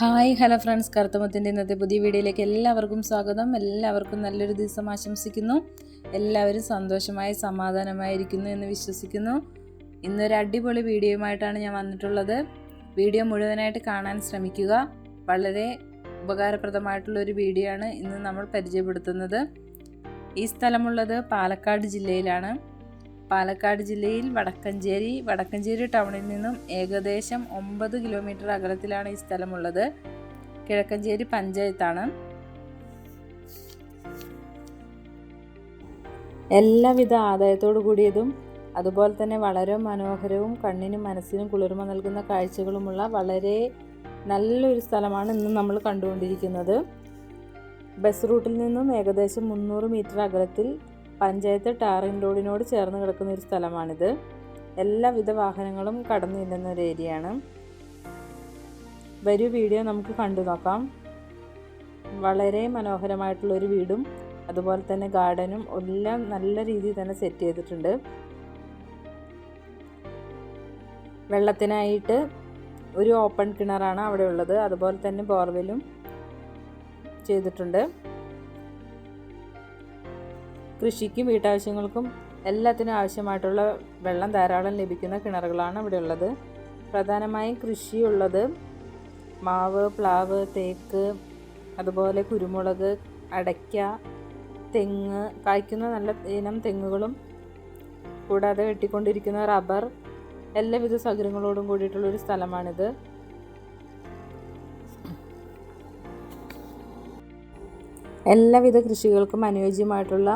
Hi hello friends. കറുത്തമുത്തിന്റെ ഇന്നത്തെ പുതിയ വീഡിയോയിലേക്ക് എല്ലാവർക്കും സ്വാഗതം. എല്ലാവർക്കും നല്ലൊരു ദിവസം ആശംസിക്കുന്നു. എല്ലാവരും സന്തോഷമായി സമാധാനമായിരിക്കുന്നു എന്ന് വിശ്വസിക്കുന്നു. ഇന്നൊരു അടിപൊളി വീഡിയോയുമായിട്ടാണ് ഞാൻ വന്നിട്ടുള്ളത്. വീഡിയോ മുഴുവനായിട്ട് കാണാൻ ശ്രമിക്കുക. വളരെ ഉപകാരപ്രദമായിട്ടുള്ള ഒരു വീഡിയോ ആണ് ഇന്ന് നമ്മൾ പരിചയപ്പെടുത്തുന്നത്. ഈ സ്ഥലമുള്ളത് പാലക്കാട് ജില്ലയിലാണ്. പാലക്കാട് ജില്ലയിൽ വടക്കഞ്ചേരി വടക്കഞ്ചേരി ടൗണിൽ നിന്നും ഏകദേശം ഒമ്പത് കിലോമീറ്റർ അകലത്തിലാണ് ഈ സ്ഥലമുള്ളത്. കിഴക്കഞ്ചേരി പഞ്ചായത്താണ്. എല്ലാവിധ ആദായത്തോടു കൂടിയതും അതുപോലെ തന്നെ വളരെ മനോഹരവും കണ്ണിനും മനസ്സിനും കുളിർമ നൽകുന്ന കാഴ്ചകളുമുള്ള വളരെ നല്ലൊരു സ്ഥലമാണ് ഇന്ന് നമ്മൾ കണ്ടുകൊണ്ടിരിക്കുന്നത്. ബസ് റൂട്ടിൽ നിന്നും ഏകദേശം മുന്നൂറ് മീറ്റർ അകലത്തിൽ പഞ്ചായത്ത് ടാറിംഗ് റോഡിനോട് ചേർന്ന് കിടക്കുന്ന ഒരു സ്ഥലമാണിത്. എല്ലാവിധ വാഹനങ്ങളും കടന്നു ചെല്ലുന്ന ഒരു ഏരിയയാണ്. വരൂ വീഡിയോ നമുക്ക് കണ്ടു നോക്കാം. വളരെ മനോഹരമായിട്ടുള്ള ഒരു വീടും അതുപോലെ തന്നെ ഗാർഡനും എല്ലാം നല്ല രീതിയിൽ തന്നെ സെറ്റ് ചെയ്തിട്ടുണ്ട്. വെള്ളത്തിനായിട്ട് ഒരു ഓപ്പൺ കിണറാണ് അവിടെ ഉള്ളത്. അതുപോലെ തന്നെ ബോർവെലും ചെയ്തിട്ടുണ്ട്. കൃഷിക്കും വീട്ടാവശ്യങ്ങൾക്കും എല്ലാത്തിനും ആവശ്യമായിട്ടുള്ള വെള്ളം ധാരാളം ലഭിക്കുന്ന കിണറുകളാണ് ഇവിടെ ഉള്ളത് പ്രധാനമായും കൃഷിയുള്ളത് മാവ് പ്ലാവ് തേക്ക് അതുപോലെ കുരുമുളക് അടയ്ക്ക തെങ്ങ് കായ്ക്കുന്ന നല്ല ഇനം തെങ്ങുകളും കൂടാതെ വെട്ടിക്കൊണ്ടിരിക്കുന്ന റബ്ബർ എല്ലാവിധ സൗകര്യങ്ങളോടും കൂടിയിട്ടുള്ള ഒരു സ്ഥലമാണിത്. എല്ലാവിധ കൃഷികൾക്കും അനുയോജ്യമായിട്ടുള്ള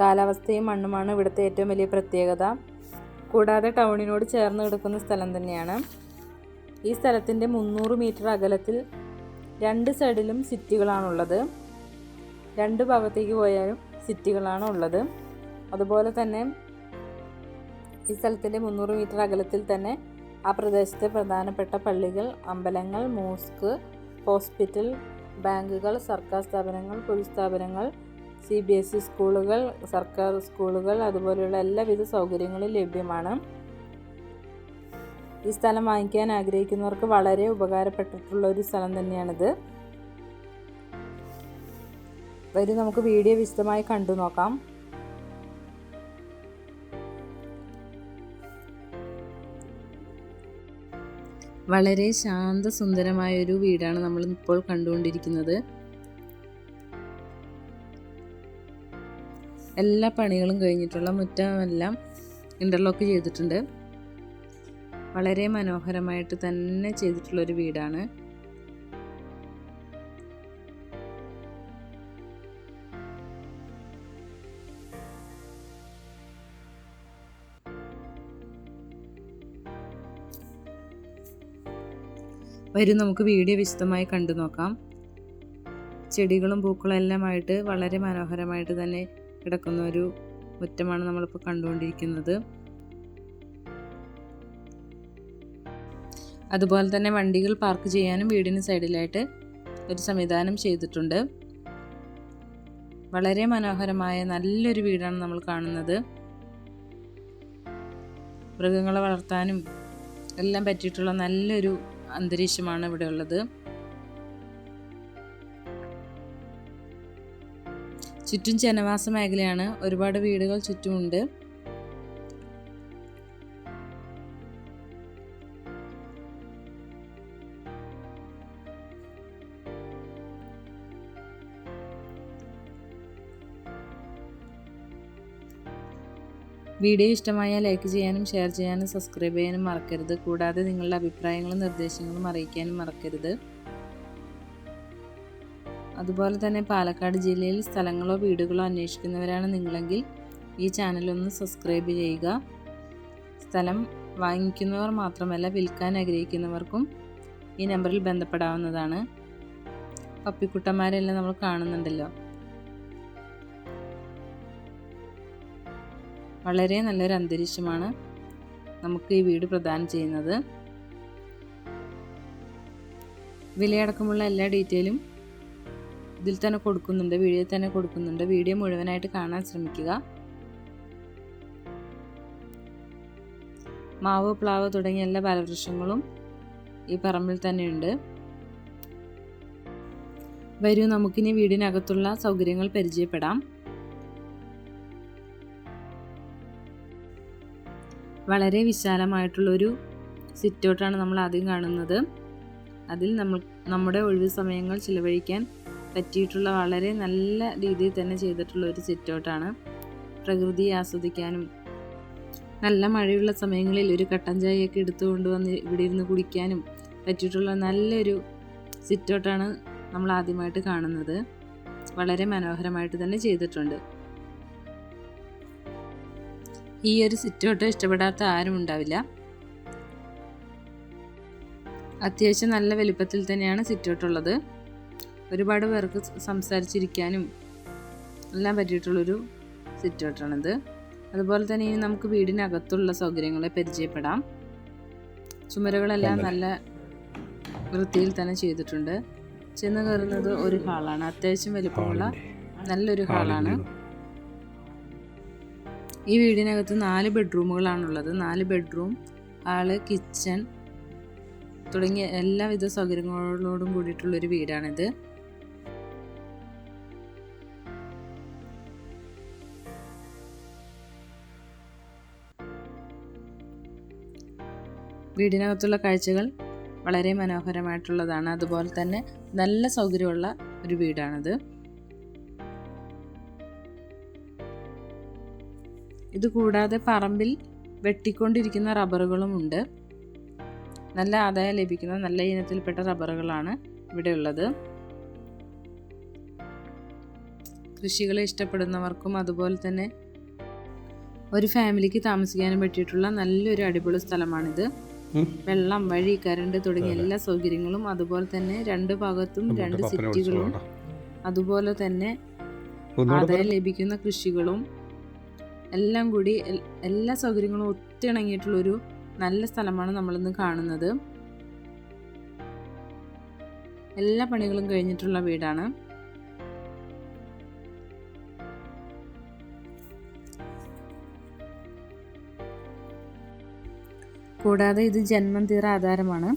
കാലാവസ്ഥയും മണ്ണുമാണ് ഇവിടുത്തെ ഏറ്റവും വലിയ പ്രത്യേകത. കൂടാതെ ടൗണിനോട് ചേർന്ന് കിടക്കുന്ന സ്ഥലം തന്നെയാണ്. ഈ സ്ഥലത്തിന്റെ മുന്നൂറ് മീറ്റർ അകലത്തിൽ രണ്ട് സൈഡിലും സിറ്റികളാണുള്ളത്. രണ്ട് ഭാഗത്തേക്ക് പോയാലും സിറ്റികളാണ് ഉള്ളത് അതുപോലെ തന്നെ ഈ സ്ഥലത്തിന്റെ മുന്നൂറ് മീറ്റർ അകലത്തിൽ തന്നെ ആ പ്രദേശത്തെ പ്രധാനപ്പെട്ട പള്ളികൾ അമ്പലങ്ങൾ മോസ്ക് ഹോസ്പിറ്റൽ ബാങ്കുകൾ സർക്കാർ സ്ഥാപനങ്ങൾ പൊതുസ്ഥാപനങ്ങൾ സി ബി എസ് ഇ സ്കൂളുകൾ സർക്കാർ സ്കൂളുകൾ അതുപോലെയുള്ള എല്ലാവിധ സൗകര്യങ്ങളും ലഭ്യമാണ്. ഈ സ്ഥലം വാങ്ങിക്കാൻ ആഗ്രഹിക്കുന്നവർക്ക് വളരെ ഉപകാരപ്പെട്ടിട്ടുള്ള ഒരു സ്ഥലം തന്നെയാണിത്. വരും നമുക്ക് വീഡിയോ വിശദമായി കണ്ടു നോക്കാം. വളരെ ശാന്തസുന്ദരമായ ഒരു വീടാണ് നമ്മൾ ഇപ്പോൾ കണ്ടുകൊണ്ടിരിക്കുന്നത്. എല്ലാ പണികളും കഴിഞ്ഞിട്ടുള്ള മുറ്റമെല്ലാം ഇന്റർലോക്ക് ചെയ്തിട്ടുണ്ട്. വളരെ മനോഹരമായിട്ട് തന്നെ ചെയ്തിട്ടുള്ളൊരു വീടാണ്. വരും നമുക്ക് വീഡിയോ വിശദമായി കണ്ടു നോക്കാം ചെടികളും പൂക്കളും എല്ലാമായിട്ട് വളരെ മനോഹരമായിട്ട് തന്നെ കിടക്കുന്ന ഒരു മുറ്റമാണ് നമ്മളിപ്പോൾ കണ്ടുകൊണ്ടിരിക്കുന്നത്. അതുപോലെ തന്നെ വണ്ടികൾ പാർക്ക് ചെയ്യാനും വീടിന് സൈഡിലായിട്ട് ഒരു സംവിധാനം ചെയ്തിട്ടുണ്ട്. വളരെ മനോഹരമായ നല്ലൊരു വീടാണ് നമ്മൾ കാണുന്നത്. മൃഗങ്ങളെ വളർത്താനും എല്ലാം പറ്റിയിട്ടുള്ള നല്ലൊരു അന്തരീക്ഷമാണ് ഇവിടെ ഉള്ളത്. ചുറ്റും ജനവാസ മേഖലയാണ്. ഒരുപാട് വീടുകൾ ചുറ്റുമുണ്ട്. വീഡിയോ ഇഷ്ടമായാൽ ലൈക്ക് ചെയ്യാനും ഷെയർ ചെയ്യാനും സബ്സ്ക്രൈബ് ചെയ്യാനും മറക്കരുത്. കൂടാതെ നിങ്ങളുടെ അഭിപ്രായങ്ങളും നിർദ്ദേശങ്ങളും അറിയിക്കാനും മറക്കരുത്. അതുപോലെ തന്നെ പാലക്കാട് ജില്ലയിൽ സ്ഥലങ്ങളോ വീടുകളോ അന്വേഷിക്കുന്നവരാണ് നിങ്ങളെങ്കിൽ ഈ ചാനലൊന്ന് സബ്സ്ക്രൈബ് ചെയ്യുക. സ്ഥലം വാങ്ങിക്കുന്നവർ മാത്രമല്ല വിൽക്കാൻ ആഗ്രഹിക്കുന്നവർക്കും ഈ നമ്പറിൽ ബന്ധപ്പെടാവുന്നതാണ്. പപ്പിക്കുട്ടന്മാരെല്ലാം നമ്മൾ കാണുന്നുണ്ടല്ലോ. വളരെ നല്ലൊരു അന്തരീക്ഷമാണ് നമുക്ക് ഈ വീട് പ്രദാനം ചെയ്യുന്നത്. വിലയടക്കമുള്ള എല്ലാ ഡീറ്റെയിലും ഇതിൽ തന്നെ കൊടുക്കുന്നുണ്ട് വീഡിയോയിൽ തന്നെ കൊടുക്കുന്നുണ്ട്. വീഡിയോ മുഴുവനായിട്ട് കാണാൻ ശ്രമിക്കുക. മാവ് പ്ലാവ് തുടങ്ങിയ എല്ലാ ഫലവൃക്ഷങ്ങളും ഈ പറമ്പിൽ തന്നെയുണ്ട്. വരൂ നമുക്കിനി വീടിനകത്തുള്ള സൗകര്യങ്ങൾ പരിചയപ്പെടാം. വളരെ വിശാലമായിട്ടുള്ളൊരു സിറ്റൗട്ടാണ് നമ്മൾ ആദ്യം കാണുന്നത്. അതിൽ നമ്മൾ നമ്മുടെ ഒഴിവ് സമയങ്ങൾ ചിലവഴിക്കാൻ പറ്റിയിട്ടുള്ള വളരെ നല്ല രീതിയിൽ തന്നെ ചെയ്തിട്ടുള്ള ഒരു സിറ്റൗട്ടാണ്. പ്രകൃതിയെ ആസ്വദിക്കാനും നല്ല മഴയുള്ള സമയങ്ങളിൽ ഒരു കട്ടൻ ചായയൊക്കെ എടുത്തുകൊണ്ട് വന്ന് ഇവിടെ ഇരുന്ന് കുടിക്കാനും പറ്റിയിട്ടുള്ള നല്ലൊരു സിറ്റൗട്ടാണ് നമ്മൾ ആദ്യമായിട്ട് കാണുന്നത്. വളരെ മനോഹരമായിട്ട് തന്നെ ചെയ്തിട്ടുണ്ട്. ഈ ഒരു സിറ്റൗട്ട് ഇഷ്ടപ്പെടാത്ത ആരും ഉണ്ടാവില്ല. അത്യാവശ്യം നല്ല വലിപ്പത്തിൽ തന്നെയാണ് സിറ്റൗട്ട് ഉള്ളത് ഒരുപാട് പേർക്ക് സംസാരിച്ചിരിക്കാനും എല്ലാം പറ്റിയിട്ടുള്ളൊരു സിറ്റുവേറ്റാണിത് അതുപോലെ തന്നെ ഇനി നമുക്ക് വീടിനകത്തുള്ള സൗകര്യങ്ങളെ പരിചയപ്പെടാം. ചുമരുകളെല്ലാം നല്ല വൃത്തിയിൽ തന്നെ ചെയ്തിട്ടുണ്ട്. ചെന്ന് കയറുന്നത് ഒരു ഹാളാണ്. അത്യാവശ്യം വലിപ്പമുള്ള നല്ലൊരു ഹാളാണ്. ഈ വീടിനകത്ത് നാല് ബെഡ്റൂമുകളാണുള്ളത്. നാല് ബെഡ്റൂം ഹാൾ കിച്ചൺ തുടങ്ങിയ എല്ലാവിധ സൗകര്യങ്ങളോടും കൂടിയിട്ടുള്ളൊരു വീടാണിത്. വീടിനകത്തുള്ള കാഴ്ചകൾ വളരെ മനോഹരമായിട്ടുള്ളതാണ്. അതുപോലെ തന്നെ നല്ല സൗകര്യമുള്ള ഒരു വീടാണിത്. ഇത് കൂടാതെ പറമ്പിൽ വെട്ടിക്കൊണ്ടിരിക്കുന്ന റബ്ബറുകളും ഉണ്ട്. നല്ല ആദായം ലഭിക്കുന്ന നല്ല ഇനത്തിൽപ്പെട്ട റബ്ബറുകളാണ് ഇവിടെ ഉള്ളത് കൃഷികളെ ഇഷ്ടപ്പെടുന്നവർക്കും അതുപോലെ തന്നെ ഒരു ഫാമിലിക്ക് താമസിക്കാനും പറ്റിയിട്ടുള്ള നല്ലൊരു അടിപൊളി സ്ഥലമാണിത്. വെള്ളം വഴി കരണ്ട് തുടങ്ങിയ എല്ലാ സൗകര്യങ്ങളും അതുപോലെ തന്നെ രണ്ട് ഭാഗത്തും രണ്ട് സിറ്റികളും അതുപോലെ തന്നെ ആദായം ലഭിക്കുന്ന കൃഷികളും എല്ലാം കൂടി എല്ലാ സൗകര്യങ്ങളും ഒത്തിണങ്ങിയിട്ടുള്ളൊരു നല്ല സ്ഥലമാണ് നമ്മളിന്ന് കാണുന്നത്. എല്ലാ പണികളും കഴിഞ്ഞിട്ടുള്ള വീടാണ്. കൂടാതെ ഇത് ജന്മം തീറ ആധാരമാണ്.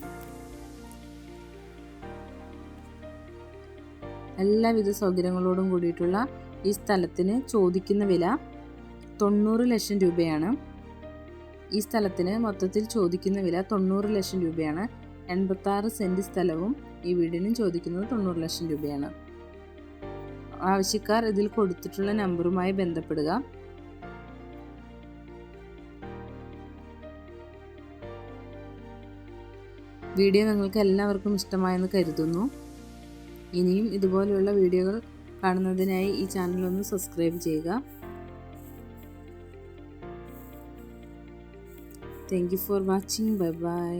എല്ലാവിധ സൗകര്യങ്ങളോടും കൂടിയിട്ടുള്ള ഈ സ്ഥലത്തിന് ചോദിക്കുന്ന വില തൊണ്ണൂറ് ലക്ഷം രൂപയാണ്. ഈ സ്ഥലത്തിന് മൊത്തത്തിൽ ചോദിക്കുന്ന വില തൊണ്ണൂറ് ലക്ഷം രൂപയാണ്. എൺപത്താറ് സെന്റ് സ്ഥലവും ഈ വീടിനും ചോദിക്കുന്നത് തൊണ്ണൂറ് ലക്ഷം രൂപയാണ്. ആവശ്യക്കാർ ഇതിൽ കൊടുത്തിട്ടുള്ള നമ്പറുമായി ബന്ധപ്പെടുക. വീഡിയോ നിങ്ങൾക്ക് എല്ലാവർക്കും ഇഷ്ടമായെന്ന് കരുതുന്നു. ഇനിയും ഇതുപോലെയുള്ള വീഡിയോകൾ കാണുന്നതിനായി ഈ ചാനൽ ഒന്ന് സബ്സ്ക്രൈബ് ചെയ്യുക. Thank you for watching bye bye